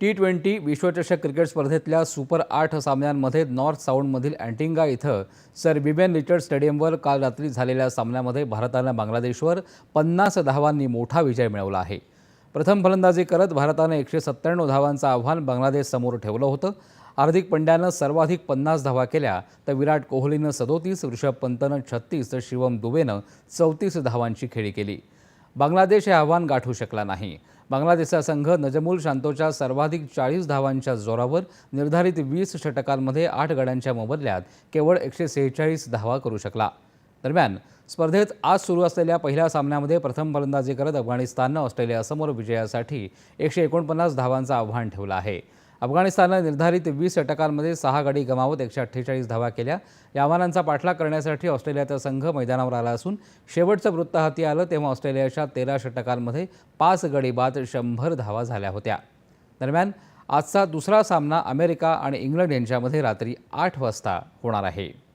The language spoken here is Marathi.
टी ट्वेंटी विश्वचषक क्रिकेट स्पर्धेतल्या सुपर आठ सामन्यांमध्ये नॉर्थ साऊंडमधील अँटिंगा इथं सर बिबेन रिचर्ड स्टेडियमवर काल रात्री झालेल्या सामन्यामध्ये भारतानं बांगलादेशवर पन्नास धावांनी मोठा विजय मिळवला आहे. प्रथम फलंदाजी करत भारतानं एकशे सत्त्याण्णव धावांचं आव्हान बांगलादेशसमोर ठेवलं होतं. हार्दिक पंड्यानं सर्वाधिक पन्नास धावा केल्या तर विराट कोहलीनं सदोतीस ऋषभ पंतनं छत्तीस तर शिवम दुबेनं चौतीस धावांची खेळी केली. बांगलादेश हे आव्हान गाठू शकला नाही. बांगलादेशचा संघ नजमुल शांतोच्या सर्वाधिक चाळीस धावांच्या जोरावर निर्धारित वीस षटकांमध्ये आठ गड्यांच्या मोबदल्यात केवळ एकशे सेहेचाळीस धावा करू शकला. दरम्यान स्पर्धेत आज सुरू असलेल्या पहिल्या सामन्यामध्ये प्रथम फलंदाजी करत अफगाणिस्ताननं ऑस्ट्रेलियासमोर विजयासाठी एकशे एकोणपन्नास धावांचं आव्हान ठेवलं आहे. अफगाणिस्ताननं निर्धारित वीस षटकांमध्ये सहा गडी गमावत एकशे अठ्ठेचाळीस धावा केल्या. या आव्हानांचा पाठलाग करण्यासाठी ऑस्ट्रेलियाचा संघ मैदानावर आला असून शेवटचं वृत्त हाती आलं तेव्हा ऑस्ट्रेलियाच्या तेरा षटकांमध्ये पाच गडी बाद शंभर धावा झाल्या होत्या. दरम्यान आजचा दुसरा सामना अमेरिका आणि इंग्लंड यांच्यामध्ये रात्री आठ वाजता होणार आहे.